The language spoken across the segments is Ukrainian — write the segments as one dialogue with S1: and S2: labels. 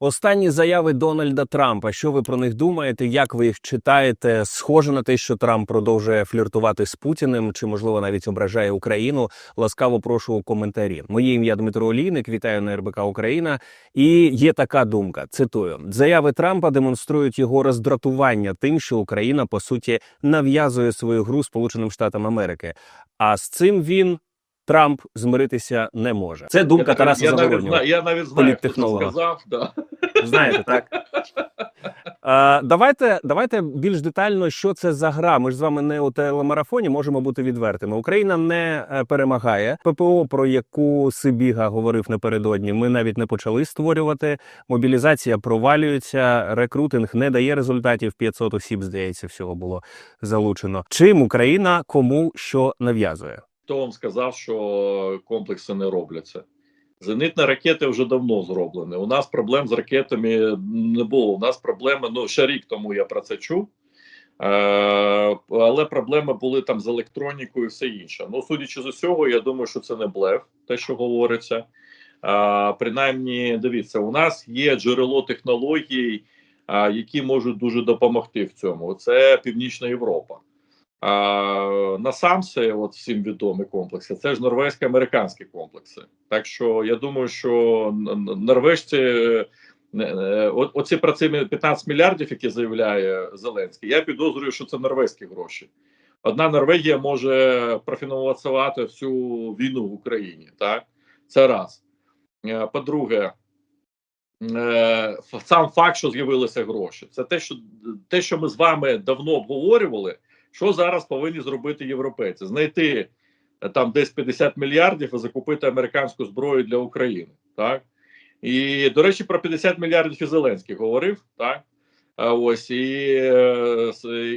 S1: Останні заяви Дональда Трампа. Що ви про них думаєте? Як ви їх читаєте? Схоже на те, що Трамп продовжує фліртувати з Путіним, чи можливо навіть ображає Україну? Ласкаво прошу у коментарі. Моє ім'я Дмитро Олійник. Вітаю на РБК Україна. І є така думка. Цитую: заяви Трампа демонструють його роздратування тим, що Україна по суті нав'язує свою гру Сполученим Штатам Америки. А з цим він. Трамп змиритися не може. Це думка
S2: я,
S1: Тараса
S2: я навіть,
S1: Загороднього.
S2: я навіть знаю, хто сказав. Да.
S1: Знаєте, так? Е, давайте, давайте більш детально, що це за гра. Ми ж з вами не у телемарафоні, можемо бути відвертими. Україна не е, перемагає. ППО, про яку Сибіга говорив напередодні, ми навіть не почали створювати. Мобілізація провалюється, рекрутинг не дає результатів. 500 осіб, здається, всього було залучено. Чим Україна кому що нав'язує?
S2: Хто вам сказав, що комплекси не робляться? Зенитні ракети вже давно зроблені. У нас проблем з ракетами не було. У нас проблеми, ну ще рік тому я про це чув. Е, але проблеми були там з електронікою і все інше. Ну, судячи з усього, я думаю, що це не блеф, те, що говориться. Е, принаймні, дивіться, у нас є джерело технологій, е, які можуть дуже допомогти в цьому. Це Північна Європа. А, насамсе, от всім відомі комплекси, це ж норвезько-американські комплекси. Так що я думаю, що норвежці, е, е, оці про ці 15 мільярдів, які заявляє Зеленський, я підозрюю, що це норвезькі гроші. Одна Норвегія може профінансувати всю війну в Україні. Так, це раз. Е, По-друге, сам факт, що з'явилися гроші, це те, що те, що ми з вами давно обговорювали. Що зараз повинні зробити європейці? Знайти е, там десь 50 мільярдів і закупити американську зброю для України. Так і до речі, про 50 мільярдів і Зеленський говорив. Так ось і, е,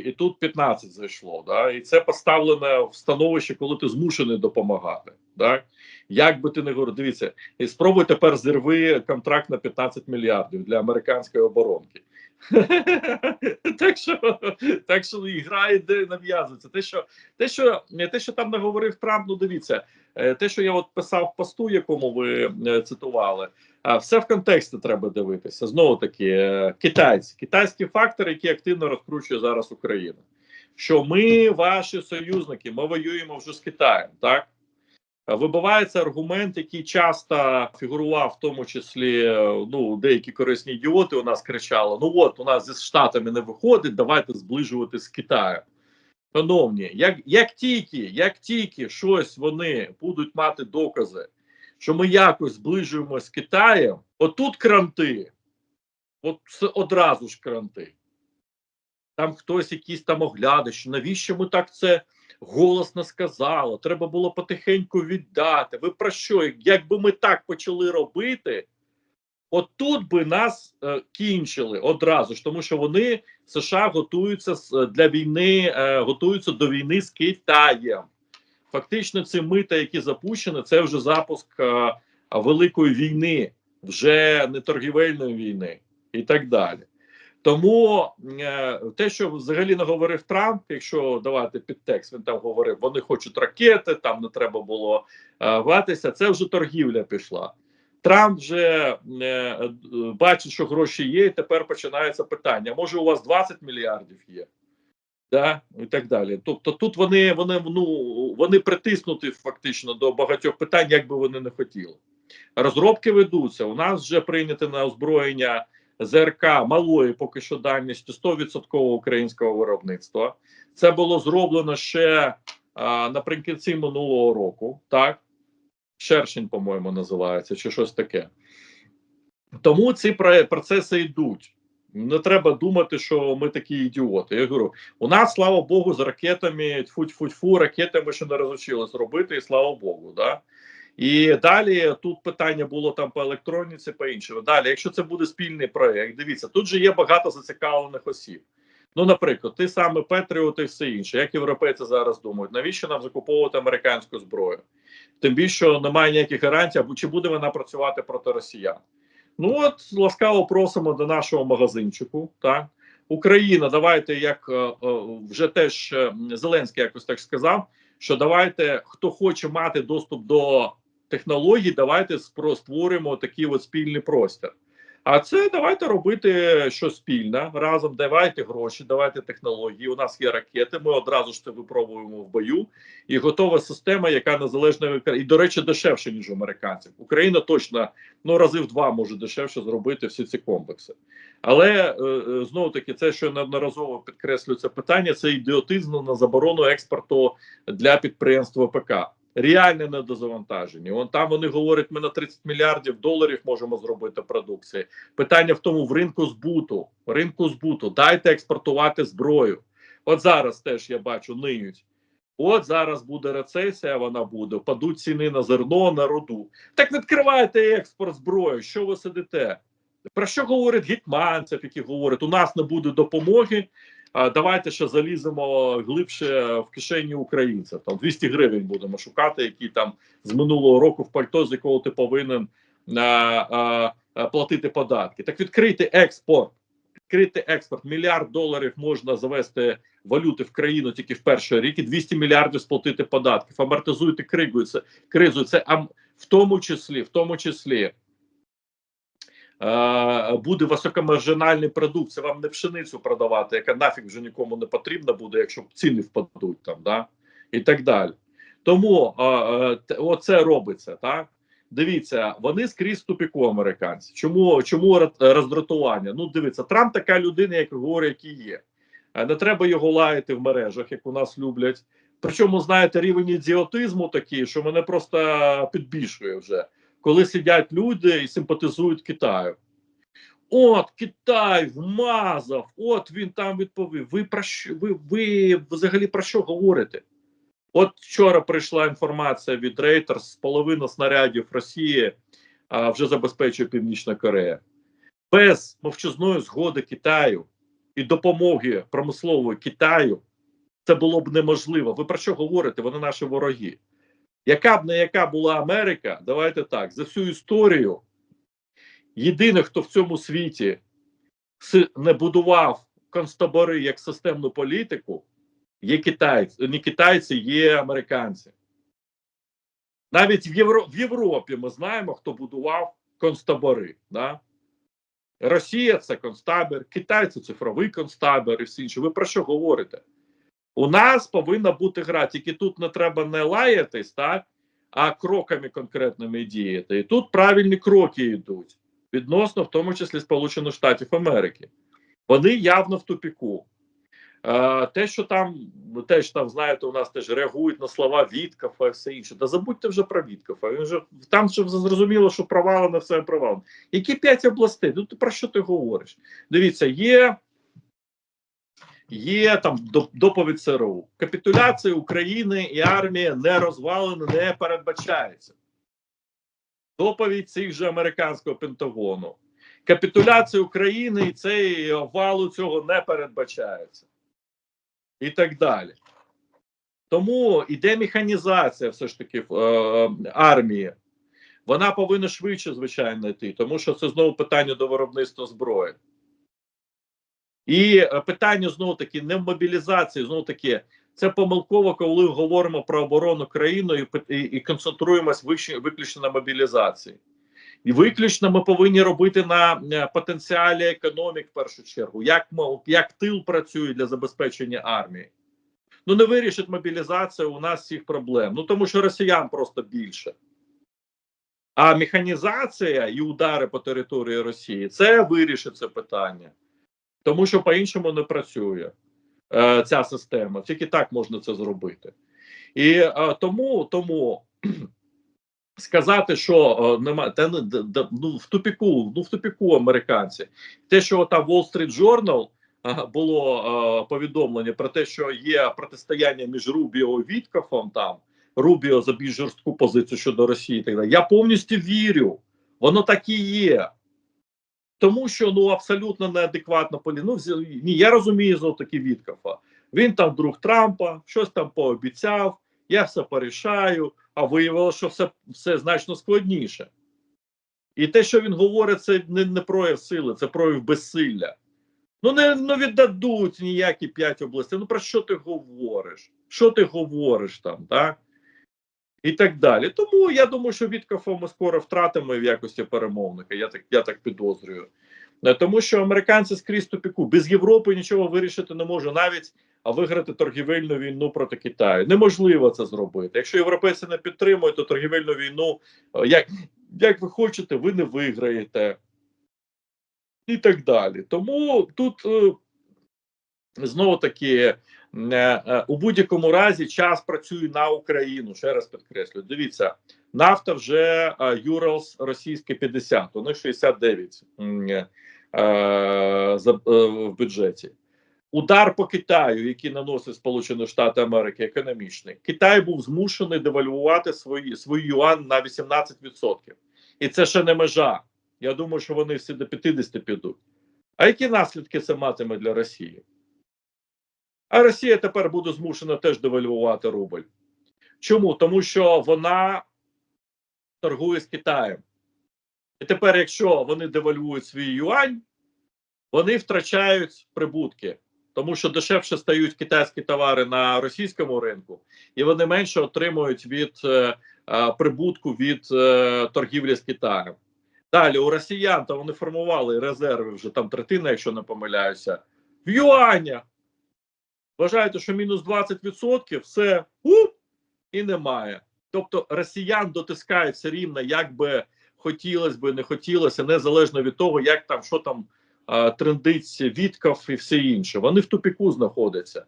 S2: і тут 15 зайшло. Да? І це поставлене в становище, коли ти змушений допомагати. Так як би ти не говорив, дивіться, і спробуй тепер зірви контракт на 15 мільярдів для американської оборонки. так що так що і гра йде нав'язується. Те, що те, що те, що там наговорив Трамп, ну дивіться, е, те, що я от писав в посту, якому ви е, цитували, все в контексті треба дивитися. Знову таки, е, китайці, китайські фактори, які активно розкручує зараз Україна. Що ми, ваші союзники, ми воюємо вже з Китаєм, так? Е, Вибивається аргумент, який часто фігурував, в тому числі е, ну деякі корисні ідіоти у нас кричали: ну от у нас зі штатами не виходить, давайте зближувати з Китаєм. Шановні, як, як тільки як тільки щось вони будуть мати докази, що ми якось зближуємося з Китаєм, отут кранти, от одразу ж кранти. Там хтось якийсь там оглядач, навіщо ми так це голосно сказали? Треба було потихеньку віддати. Ви про що? Якби ми так почали робити, отут би нас е, кінчили одразу ж, тому що вони США готуються с- для війни, е, готуються до війни з Китаєм. Фактично, ці мита, які запущені, це вже запуск е, великої війни, вже не торгівельної війни і так далі. Тому е, те, що взагалі наговорив Трамп, якщо давати підтекст, він там говорив, вони хочуть ракети, там не треба було е, гватися. Це вже торгівля пішла. Трамп вже е, е, бачить, що гроші є, і тепер починається питання: може, у вас 20 мільярдів є? Да? І так далі. Тобто тут вони, вони, ну, вони притиснуті фактично до багатьох питань, як би вони не хотіли. Розробки ведуться. У нас вже прийнято на озброєння ЗРК малої поки що дальністю 100% українського виробництва. Це було зроблено ще а, наприкінці минулого року. Так, Шершень, по-моєму, називається, чи щось таке. Тому ці процеси йдуть. Не треба думати, що ми такі ідіоти. Я говорю, у нас, слава Богу, з ракетами, тьфу-тьфу-тьфу, ракети ми ще не розучились робити, і слава Богу. Да? І далі тут питання було там по електроніці, по іншому. Далі, якщо це буде спільний проєкт, дивіться, тут же є багато зацікавлених осіб. Ну, наприклад, ти саме Петріот і все інше. Як європейці зараз думають, навіщо нам закуповувати американську зброю? Тим більше немає ніяких гарантій, або чи буде вона працювати проти росіян. Ну от ласкаво просимо до нашого магазинчику. Так Україна, давайте як е, е, вже теж е, Зеленський якось так сказав, що давайте хто хоче мати доступ до технологій, давайте створимо такий от спільний простір. А це давайте робити щось спільне разом. Давайте гроші, давайте технології. У нас є ракети. Ми одразу ж це випробуємо в бою. І готова система, яка незалежна і до речі, дешевше ніж американців. Україна точно ну рази в два може дешевше зробити всі ці комплекси. Але е, е, знову таки, це що неодноразово підкреслюю це питання. Це ідіотизм на заборону експорту для підприємства ПК. Реальне недозавантаження. Вон там вони говорять, ми на 30 мільярдів доларів можемо зробити продукції. Питання в тому в ринку збуту. Ринку збуту. Дайте експортувати зброю. От зараз теж я бачу, ниють. От зараз буде рецесія, вона буде. Падуть ціни на зерно, на руду. Так відкривайте експорт зброї. Що ви сидите? Про що говорить гетьманцев, які говорять, у нас не буде допомоги. Давайте ще заліземо глибше в кишені українців. Там 200 гривень будемо шукати, які там з минулого року в пальто, з якого ти повинен а, а, а, платити податки. Так відкрийте експорт. Відкрити експорт. Мільярд доларів можна завести валюти в країну тільки в перший рік і 200 мільярдів сплатити податків. Амортизуйте кризу. Це кризу. Це в тому числі, в тому числі. Е, буде високомаржинальний продукт, це вам не пшеницю продавати, яка нафіг вже нікому не потрібна буде, якщо ціни впадуть там, да? і так далі. Тому е, е, оце робиться, так? Дивіться, вони скрізь тупіку американці. Чому чому роздратування? Ну, дивіться, Трамп така людина, як говорить, який є. Не треба його лаяти в мережах, як у нас люблять. Причому, знаєте, рівень ідіотизму такий, що мене просто підбільшує вже коли сидять люди і симпатизують Китаю. От Китай вмазав, от він там відповів. Ви про що ви, ви взагалі про що говорите? От вчора прийшла інформація від Reuters, половина снарядів Росії а, вже забезпечує Північна Корея. Без мовчазної згоди Китаю і допомоги промислової Китаю це було б неможливо. Ви про що говорите? Вони наші вороги. Яка б не яка була Америка, давайте так, за всю історію єдиний, хто в цьому світі не будував концтабори як системну політику, є китайці, не китайці, є американці. Навіть в, Євро, в Європі ми знаємо, хто будував концтабори. Да? Росія це концтабір, Китай це цифровий концтабір і все інше. Ви про що говорите? У нас повинна бути гра, тільки тут не треба не лаятись, так, а кроками конкретними діяти. І тут правильні кроки йдуть відносно, в тому числі Сполучених Штатів Америки. Вони явно в тупіку. Те, що там теж там, знаєте, у нас теж реагують на слова Віткафа і все інше. Та забудьте вже про Віткафа. Він же там же зрозуміло, що провалено все провалено. Які п'ять областей? Ну ти про що ти говориш? Дивіться, є є там доповідь ЦРУ. Капітуляція України і армії не розвалена, не передбачається. Доповідь цих же американського Пентагону. Капітуляція України і цей валу цього не передбачається. І так далі. Тому іде механізація все ж таки е, армії. Вона повинна швидше, звичайно, йти, тому що це знову питання до виробництва зброї. І е, питання знову таки не в мобілізації, знову таки, це помилково, коли говоримо про оборону країни і, і, і концентруємось виключно на мобілізації. І виключно ми повинні робити на е, потенціалі економік в першу чергу, як, як тил працює для забезпечення армії. Ну не вирішить мобілізація у нас всіх проблем. Ну тому що росіян просто більше. А механізація і удари по території Росії це вирішить це питання, тому що по-іншому не працює е, ця система. Тільки так можна це зробити. І е, тому, тому сказати, що е, нема та д- ну в тупіку, ну в тупіку американці. Те, що там Wall Street Journal е, було е, повідомлення про те, що є протистояння між Рубіо і Віткофом там. Рубіо за більш жорстку позицію щодо Росії. Так далі. Я повністю вірю, воно так і є. Тому що ну абсолютно неадекватно полі. Ну, ні, я розумію знову таки Віткофа. Він там друг Трампа, щось там пообіцяв, я все порішаю, а виявилося, що все, все значно складніше. І те, що він говорить, це не, не прояв сили, це прояв безсилля. Ну не ну, віддадуть ніякі п'ять областей. Ну про що ти говориш? Що ти говориш там, так? І так далі. Тому я думаю, що Віткофа ми скоро втратимо в якості перемовника. Я так, я так підозрюю. Е, Тому що американці скрізь тупіку без Європи нічого вирішити не може, навіть а виграти торгівельну війну проти Китаю. Неможливо це зробити. Якщо європейці не підтримують, то торгівельну війну, е, як, як ви хочете, ви не виграєте. І так далі. Тому тут е, знову таки у будь-якому разі час працює на Україну. Ще раз підкреслю. Дивіться, нафта вже е, Юралс російське 50, у них 69 м, е, за, е, в бюджеті. Удар по Китаю, який наносить Сполучені Штати Америки, економічний, Китай був змушений девальвувати свої свій юан на 18%. І це ще не межа. Я думаю, що вони всі до 50 підуть. А які наслідки це матиме для Росії? А Росія тепер буде змушена теж девальвувати рубль. Чому? Тому що вона торгує з Китаєм. І тепер, якщо вони девальвують свій юань, вони втрачають прибутки, тому що дешевше стають китайські товари на російському ринку, і вони менше отримують від е, е, прибутку від е, торгівлі з Китаєм. Далі у росіян то вони формували резерви вже там третина, якщо не помиляюся, в юанях. Вважаєте, що мінус 20% все у і немає. Тобто росіян дотискають все рівно, як би хотілося би, не хотілося, незалежно від того, як там що там трендить Вітков і все інше. Вони в тупіку знаходяться.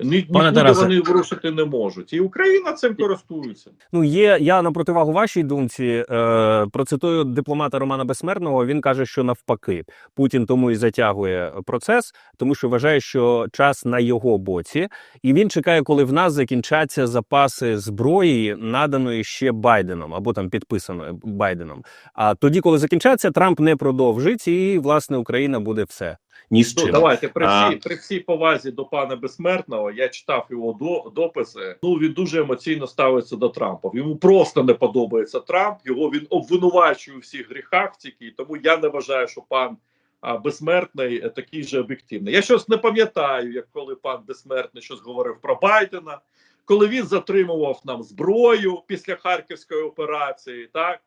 S2: Ні, нікуди
S1: Тарасе.
S2: вони вирушити не можуть. І Україна цим користується.
S1: Ну, є я на противагу вашій думці. Е, процитую дипломата Романа Безсмертного. Він каже, що навпаки, Путін тому і затягує процес, тому що вважає, що час на його боці, і він чекає, коли в нас закінчаться запаси зброї, наданої ще Байденом або там підписаної Байденом. А тоді, коли закінчаться, Трамп не продовжить, і власне Україна буде все ні з
S2: Ну, давайте при
S1: А.
S2: всій, при всій повазі до пана Безсмертного. Я читав його до, дописи. Ну він дуже емоційно ставиться до Трампа. Йому просто не подобається Трамп. Його він обвинувачує у всіх гріхах тільки. Тому я не вважаю, що пан а, Безсмертний е, такий же об'єктивний. Я щось не пам'ятаю, як коли пан Безсмертний щось говорив про Байдена, коли він затримував нам зброю після харківської операції, так.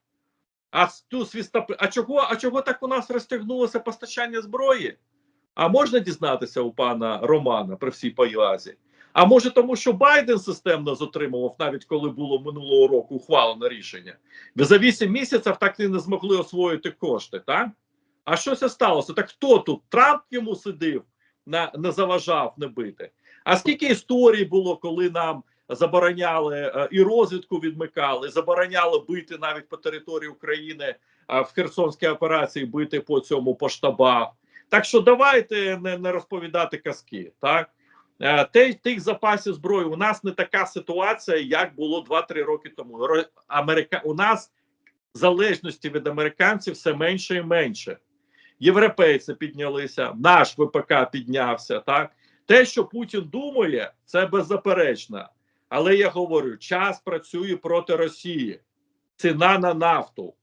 S2: А ту свістопи... а чого, а чого так у нас розтягнулося постачання зброї? А можна дізнатися у пана Романа при всій повазі? А може, тому що Байден системно затримував, навіть коли було минулого року ухвалено рішення. Ви за 8 місяців так і не змогли освоїти кошти, так? А що це сталося? Так хто тут? Трамп йому сидив, на, не заважав не бити. А скільки історій було, коли нам забороняли е, і розвідку відмикали, забороняли бити навіть по території України в Херсонській операції бити по цьому по штабах. Так що давайте не, не розповідати казки. Так Е, те, тих запасів зброї у нас не така ситуація, як було 2-3 роки тому. Америка у нас залежності від американців все менше і менше. Європейці піднялися, наш ВПК піднявся. Так те, що Путін думає, це беззаперечно. Але я говорю, час працює проти Росії. Ціна на нафту.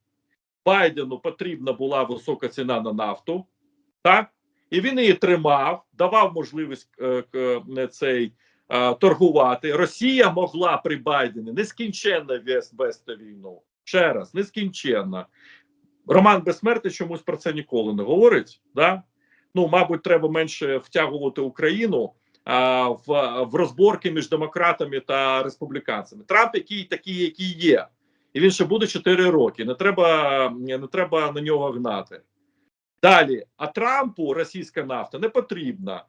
S2: Байдену потрібна була висока ціна на нафту, так? І він її тримав, давав можливість е, е, цей е, торгувати. Росія могла при Байдені нескінченно вести війну. Ще раз, нескінченно. Роман Безсмертний чомусь про це ніколи не говорить. Да? Ну, мабуть, треба менше втягувати Україну а, в, в розборки між демократами та республіканцями. Трамп, який такий, який є, і він ще буде 4 роки. Не треба, не треба на нього гнати. Далі, а Трампу російська нафта не потрібна.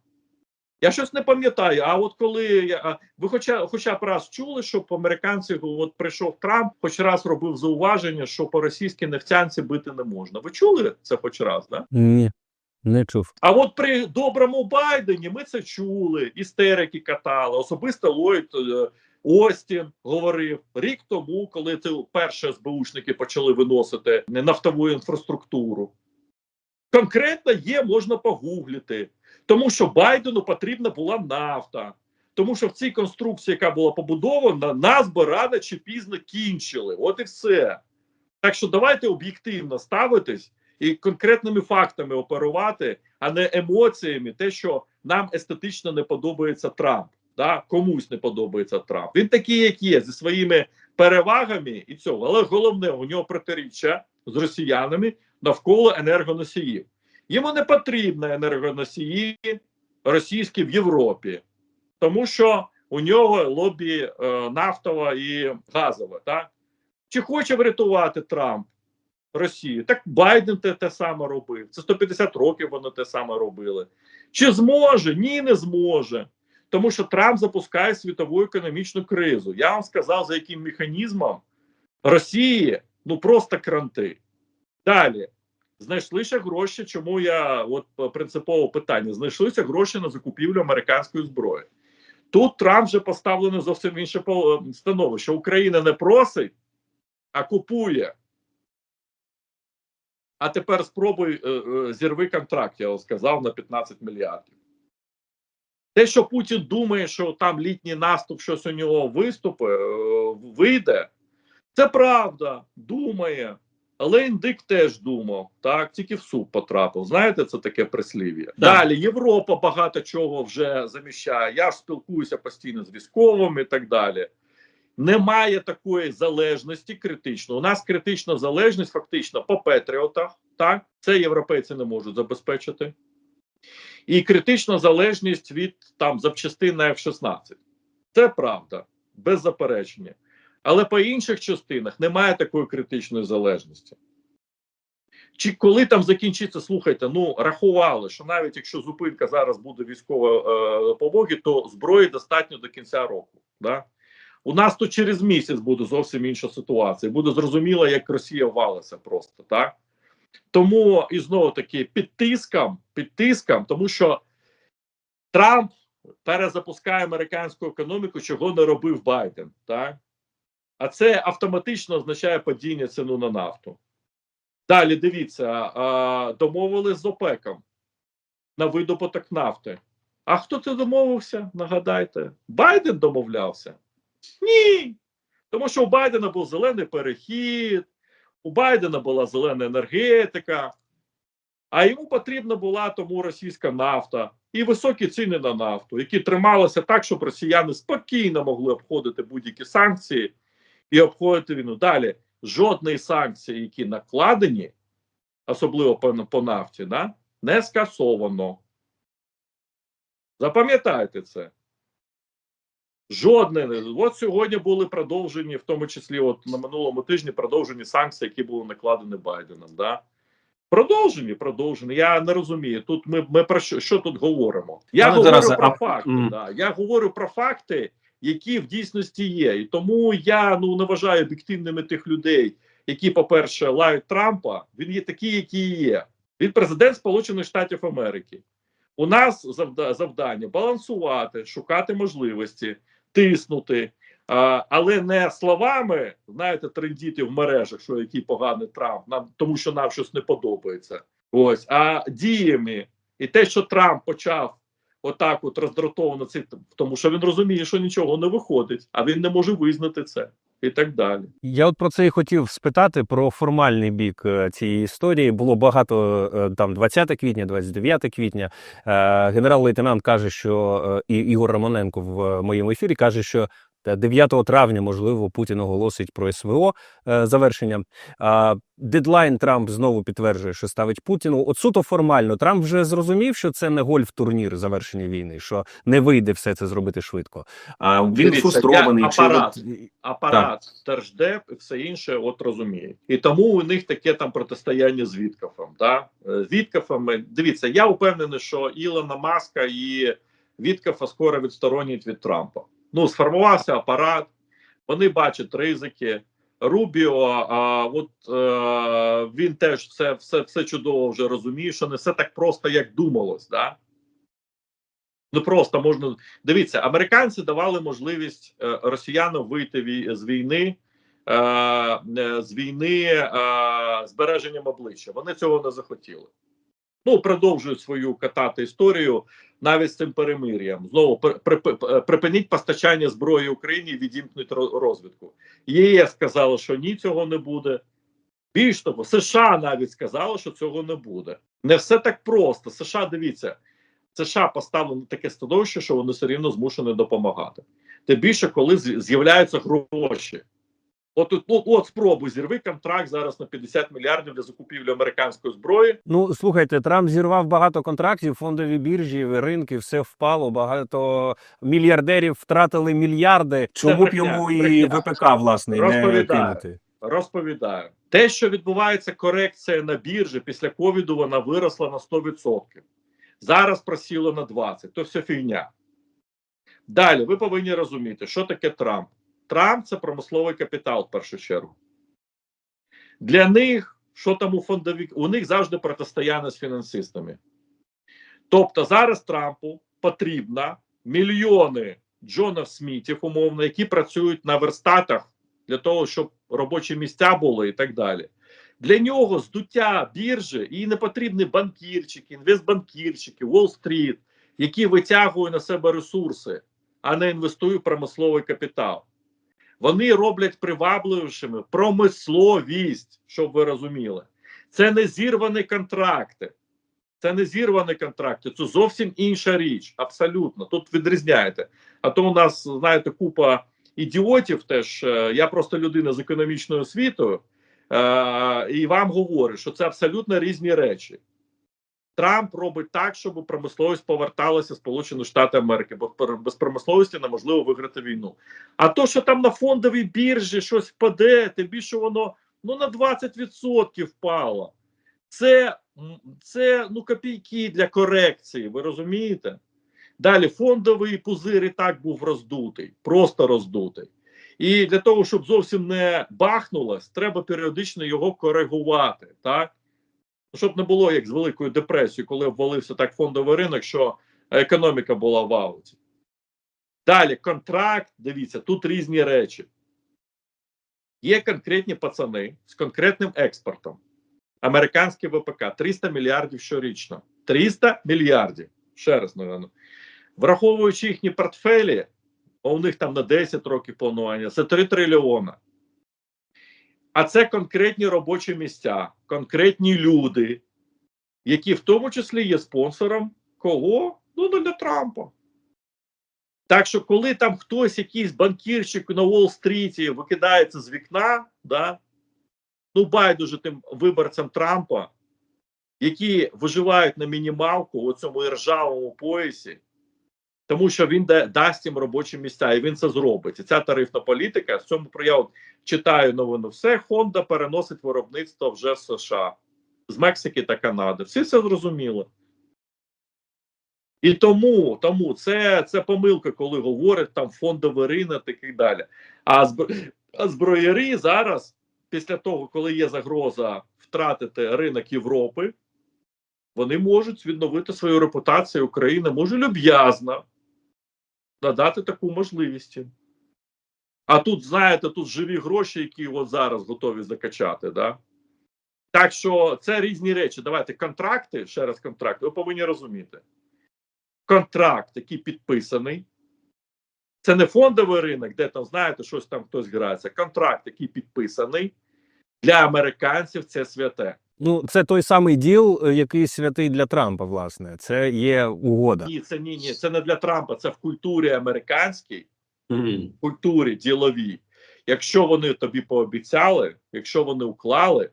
S2: Я щось не пам'ятаю. А от коли я- ви хоча, хоча б раз чули, що по американці от прийшов Трамп, хоч раз робив зауваження, що по російській нефтянці бити не можна. Ви чули це хоч раз? Да?
S1: Ні, не чув.
S2: А от при доброму Байдені ми це чули, істерики катали. Особисто Ллойд е, Остін говорив рік тому, коли це перші СБУшники почали виносити нафтову інфраструктуру. Конкретно є, можна погуглити, тому що Байдену потрібна була нафта. Тому що в цій конструкції, яка була побудована, нас би рано чи пізно кінчили. От і все. Так що давайте об'єктивно ставитись і конкретними фактами оперувати, а не емоціями, те, що нам естетично не подобається Трамп. Да? Комусь не подобається Трамп. Він такий, як є, зі своїми перевагами і цього. Але головне, у нього протиріччя з росіянами навколо енергоносіїв. Йому не потрібні енергоносії російські в Європі, тому що у нього лобі е, нафтове і газове. Так? Чи хоче врятувати Трамп Росію? Так Байден те, те саме робив. Це 150 років вони те саме робили. Чи зможе? Ні, не зможе. Тому що Трамп запускає світову економічну кризу. Я вам сказав, за яким механізмом Росії ну просто кранти. Далі. Знайшлися гроші, чому я от е, принципове питання: знайшлися гроші на закупівлю американської зброї. Тут Трамп вже поставлений зовсім інше е, становище. Україна не просить, а купує. А тепер спробуй е, зірви контракт, я сказав, на 15 мільярдів. Те, що Путін думає, що там літній наступ, щось у нього виступи, вийде, це правда, думає. Але індик теж думав, так, тільки в суп потрапив. Знаєте, це таке прислів'я. Далі Європа багато чого вже заміщає. Я ж спілкуюся постійно з військовими і так далі. Немає такої залежності критично. У нас критична залежність фактично по Петріотах. Так, це європейці не можуть забезпечити. І критична залежність від там запчастин на F-16. Це правда, без заперечення. Але по інших частинах немає такої критичної залежності. Чи коли там закінчиться, слухайте, ну рахували, що навіть якщо зупинка зараз буде військової е, допомоги, то зброї достатньо до кінця року. Да? У нас тут через місяць буде зовсім інша ситуація. Буде зрозуміло, як Росія валиться просто так. Тому і знову таки під тиском, під тиском, тому що Трамп перезапускає американську економіку, чого не робив Байден. Так? А це автоматично означає падіння ціну на нафту. Далі дивіться, а, домовились з ОПЕКом на видобуток нафти. А хто це домовився? Нагадайте, Байден домовлявся? Ні. Тому що у Байдена був зелений перехід, у Байдена була зелена енергетика, а йому потрібна була тому російська нафта і високі ціни на нафту, які трималися так, щоб росіяни спокійно могли обходити будь-які санкції і обходити війну. Далі жодної санкції, які накладені, особливо по, по нафті, да, не скасовано. Запам'ятайте це. Жодне. От сьогодні були продовжені, в тому числі, от на минулому тижні продовжені санкції, які були накладені Байденом. Да? Продовжені, продовжені. Я не розумію. Тут ми, ми про що, що тут говоримо? Я
S1: Пане
S2: говорю
S1: Тарасе,
S2: про
S1: а-
S2: факти.
S1: Мгм.
S2: Да. Я говорю про факти, які в дійсності є. І тому я ну не вважаю об'єктивними тих людей, які, по-перше, лають Трампа. Він є такий, який є. Він президент Сполучених Штатів Америки. У нас завдання балансувати, шукати можливості, тиснути, але не словами, знаєте, трендіти в мережах, що який поганий Трамп, нам тому що нам щось не подобається. Ось, а діями. І те, що Трамп почав отак, от роздратовано цим, тому що він розуміє, що нічого не виходить, а він не може визнати це і так далі.
S1: Я от про це і хотів спитати про формальний бік е, цієї історії. Було багато е, там 20 квітня, 29 квітня. Е, Генерал-лейтенант каже, що і Ігор Романенко в моєму ефірі каже, що 9 травня, можливо, Путін оголосить про СВО е, завершення. Дедлайн Трамп знову підтверджує, що ставить Путіну. От суто формально Трамп вже зрозумів, що це не гольф-турнір завершення війни, що не вийде все це зробити швидко. А він фрустрований.
S2: я
S1: чи
S2: апарат. апарат, держдеп і все інше от розуміє. І тому у них таке там протистояння з Віткафом. Да? Е, З Віткафом, е, дивіться, я впевнений, що Ілона Маска і Віткафа скоро відсторонять від Трампа. Ну, сформувався апарат, вони бачать ризики. Рубіо, а от е, він теж все, все, все чудово вже розуміє, що не все так просто, як думалось. Да? Ну просто можна дивіться, американці давали можливість е, росіянам вийти вій- з війни е, е, з війни е, збереженням обличчя. Вони цього не захотіли. Ну, продовжують свою катати історію навіть з цим перемир'ям. Знову при- припиніть постачання зброї Україні і відімкнуть розвідку. ЄС сказало, що ні, цього не буде. Більш того, США навіть сказали, що цього не буде. Не все так просто. США, дивіться, США поставлено таке становище, що вони все рівно змушені допомагати. Тим більше, коли з'являються гроші. От, от, от, от спробуй зірви контракт зараз на 50 мільярдів для закупівлі американської зброї.
S1: Ну слухайте, Трамп зірвав багато контрактів, фондові біржі, ринки, все впало. Багато мільярдерів втратили мільярди. Чому б йому і. ВПК власне не кинути?
S2: Розповідаю, те, що відбувається корекція на біржі після ковіду, вона виросла на 100%. Зараз просіло на 20%. То все фігня. Далі ви повинні розуміти, що таке Трамп. Трамп це промисловий капітал в першу чергу. Для них, що там у фондові, у них завжди протистояння з фінансистами. Тобто зараз Трампу потрібно мільйони Джонів Смітів, умовно, які працюють на верстатах для того, щоб робочі місця були і так далі. Для нього здуття біржі і не потрібні банкірчики, інвестбанкірчики, Уолл-стріт, які витягують на себе ресурси, а не інвестують в промисловий капітал. Вони роблять привабливішими промисловість, щоб ви розуміли. Це не зірвані контракти. Це не зірвані контракти, це зовсім інша річ. Абсолютно. Тут відрізняєте. А то у нас, знаєте, купа ідіотів теж. е, Я просто людина з економічною освітою, е, і вам говорю, що це абсолютно різні речі. Трамп робить так, щоб промисловість поверталася Сполучені Штати Америки, бо без промисловості неможливо виграти війну. А то, що там на фондовій біржі щось впаде, тим більше воно ну на 20% впало. Це, це ну копійки для корекції, ви розумієте? Далі фондовий пузир і так був роздутий, просто роздутий. І для того, щоб зовсім не бахнулось, треба періодично його коригувати, так? Ну, Щоб не було як з Великою депресією, коли обвалився так фондовий ринок, що економіка була в ауті. Далі контракт, дивіться, тут різні речі. Є конкретні пацани з конкретним експортом. Американське ВПК 300 мільярдів щорічно. 300 мільярдів. Ще раз наверно. Враховуючи їхні портфелі, а у них там на 10 років планування, це 3 трильйона. А це конкретні робочі місця, конкретні люди, які в тому числі є спонсором кого? Ну, для Трампа. Так що, коли там хтось, якийсь банкірчик на Уолл-стріті викидається з вікна, да, ну байдуже тим виборцям Трампа, які виживають на мінімалку у цьому іржавому поясі, тому що він да, дасть їм робочі місця, і він це зробить. І ця тарифна політика в цьому я читаю новину. Все Honda переносить виробництво вже в США з Мексики та Канади. Всі це зрозуміли. І тому тому це це помилка, коли говорять там фондовий ринок і так далі. А, зб... а зброярі зараз, після того, коли є загроза втратити ринок Європи, вони можуть відновити свою репутацію. Україна може люб'язно надати таку можливість. А тут, знаєте, тут живі гроші, які от зараз готові закачати. Да? Так що це різні речі. Давайте контракти, ще раз контракти, ви повинні розуміти. Контракт, який підписаний, це не фондовий ринок, де там, знаєте, щось там хтось грається. Контракт, який підписаний для американців, це святе.
S1: Ну це той самий діл, е, який святий для Трампа. Власне, це є угода.
S2: Ні, це ні, ні, це не для Трампа, це в культурі американській, в культурі діловій. Якщо вони тобі пообіцяли, якщо вони уклали,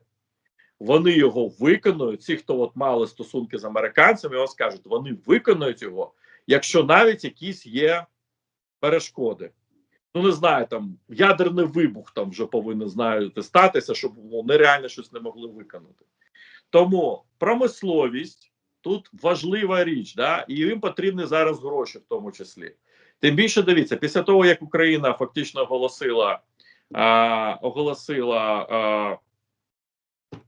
S2: вони його виконують. Ці, хто от мали стосунки з американцями, вони скажуть, вони виконують його, якщо навіть якісь є перешкоди. Ну, не знаю, там ядерний вибух там вже повинен знаєте, статися, щоб ну, нереально щось не могли виконати. Тому промисловість тут важлива річ, да, і їм потрібні зараз гроші, в тому числі. Тим більше дивіться, після того як Україна фактично оголосила, а, оголосила, а,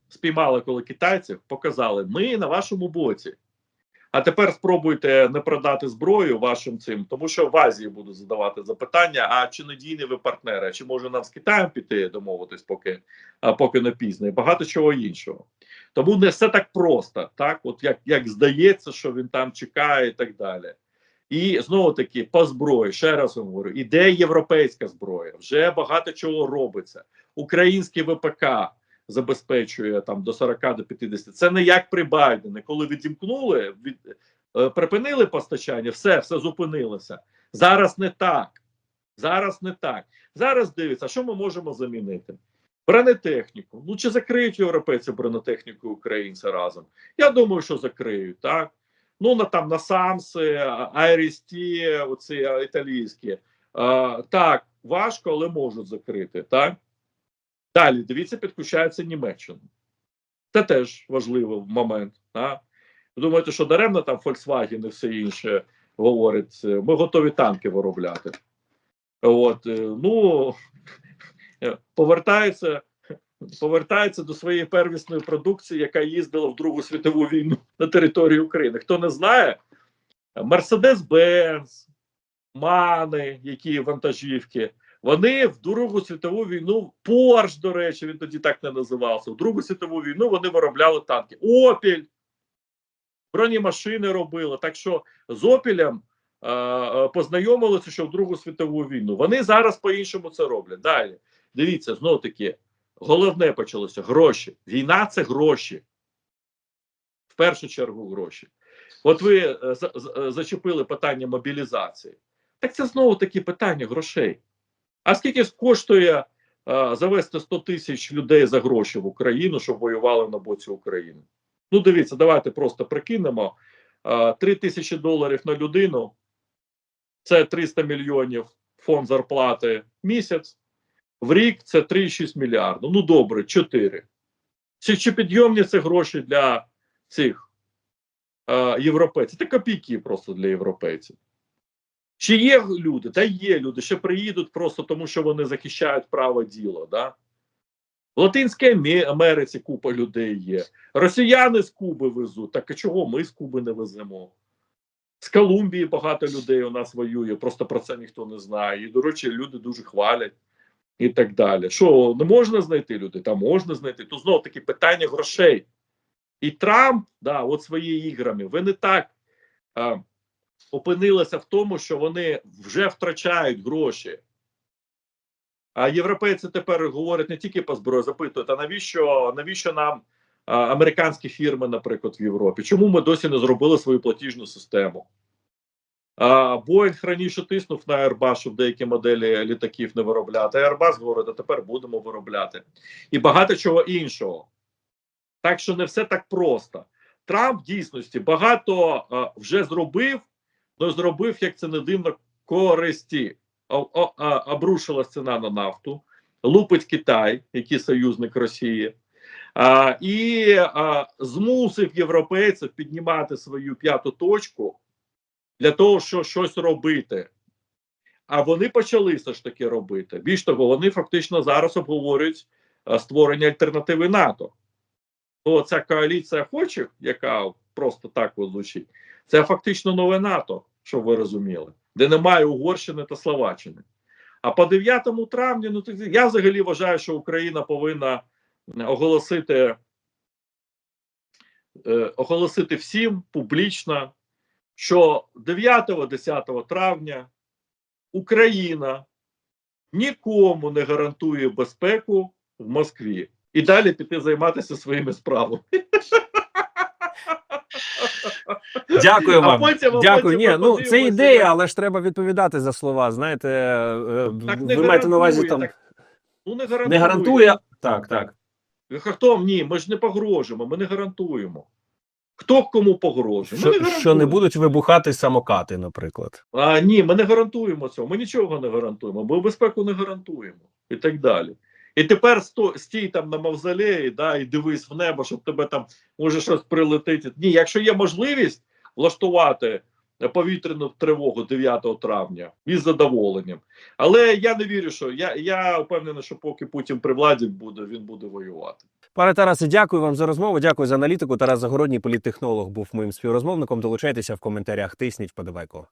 S2: спіймала коли китайців, показали, ми на вашому боці. А тепер спробуйте не продати зброю вашим цим, тому що в Азії буду задавати запитання: а чи надійні ви партнери? Чи може нам з Китаєм піти домовитись, поки поки не пізно, і багато чого іншого. Тому не все так просто, так от як, як здається, що він там чекає, і так далі. І знову таки по зброї, ще раз говорю, іде європейська зброя, вже багато чого робиться. Український ВПК забезпечує там до 40 до 50. Це не як при Байдені, коли відімкнули, від, е, припинили постачання, все, все зупинилося. Зараз не так. Зараз не так. Зараз дивиться, що ми можемо замінити? Бронетехніку. Ну чи закриють європейці бронетехніку і українці разом? Я думаю, що закриють, так. Ну, на там на Самси, Айрісті, оці італійські. А, так, важко, але можуть закрити. Так? Далі, дивіться, підключається Німеччина. Це теж важливий момент. Ви думаєте, що даремно там Volkswagen і все інше говорить, е, ми готові танки виробляти. От, е, ну, повертається, повертається до своєї первісної продукції, яка їздила в Другу світову війну на території України. Хто не знає, Mercedes-Benz, Мани, які вантажівки, вони в Другу світову війну, Порш, до речі, він тоді так не називався. В Другу світову війну вони виробляли танки. Опіль, бронемашини робили. Так що з Опілем е, е, познайомилися, що в Другу світову війну. Вони зараз по-іншому це роблять. Далі. Дивіться, знову таки, головне почалося гроші. Війна це гроші. В першу чергу гроші. От ви е, е, зачепили питання мобілізації. Так це знову таки питання грошей. А скільки коштує завести 100 тисяч людей за гроші в Україну, щоб воювали на боці України? Ну, дивіться, давайте просто прикинемо. Е, 3 тисячі доларів на людину це 300 мільйонів фонд зарплати місяць. В рік це 3,6 мільярда. Ну добре, 4. Чи, чи підйомні це гроші для цих е, європейців? Це копійки просто для європейців. Чи є люди? Та є люди, що приїдуть просто тому, що вони захищають право діла. Да? В Латинській Америці купа людей є. Росіяни з Куби везуть. Так а чого ми з Куби не веземо? З Колумбії багато людей у нас воює, просто про це ніхто не знає. І, до речі, люди дуже хвалять і так далі. Що не можна знайти людей? Та можна знайти. То знову таки питання грошей. І Трамп, да, от своїми іграми, ви не так опинилися в тому, що вони вже втрачають гроші. А європейці тепер говорять не тільки по зброї, запитують, а навіщо, навіщо нам а, американські фірми, наприклад, в Європі? Чому ми досі не зробили свою платіжну систему? А, Боїнг раніше тиснув на Airbus, щоб деякі моделі літаків не виробляти. А Airbus говорить, а тепер будемо виробляти. І багато чого іншого. Так що не все так просто. Трамп в дійсності багато а, вже зробив, але зробив, як це не дивно, користі. О- о- а, обрушилась ціна на нафту, лупить Китай, який союзник Росії, а, і а, змусив європейців піднімати свою п'яту точку для того, щоб щось робити. А вони почали все ж таки робити. Більш того, вони фактично зараз обговорюють створення альтернативи НАТО. То ця коаліція хоче, яка просто так звучить, це фактично нове НАТО, щоб ви розуміли, де немає Угорщини та Словаччини. А по 9 травня, ну я взагалі вважаю, що Україна повинна оголосити, е, оголосити всім публічно, що 9-10 травня Україна нікому не гарантує безпеку в Москві. І далі піти займатися своїми справами.
S1: Дякую
S2: А
S1: вам.
S2: потім- а
S1: Дякую.
S2: потім
S1: Ні, ну це ідея, але ж треба відповідати за слова. Знаєте, е,
S2: Так
S1: ви маєте на увазі там
S2: так Ну не гарантує.
S1: не гарантує. Так, так.
S2: Хто ні, ми ж не погрожуємо, ми не гарантуємо. Хто кому погрожує?
S1: Що,
S2: не
S1: що не будуть вибухати самокати, наприклад.
S2: А, ні, ми не гарантуємо цього. Ми нічого не гарантуємо, ми безпеку не гарантуємо і так далі. І тепер сто, стій там на мавзолеї, да, і дивись в небо, щоб тебе там може щось прилетить. Ні, якщо є можливість влаштувати повітряну тривогу 9 травня із задоволенням. Але я не вірю, що я, я впевнений, що поки Путін при владі буде, він буде воювати.
S1: Пане Тарасе, дякую вам за розмову. Дякую за аналітику. Тарас Загородній, політтехнолог, був моїм співрозмовником. Долучайтеся в коментарях. Тисніть вподобайку.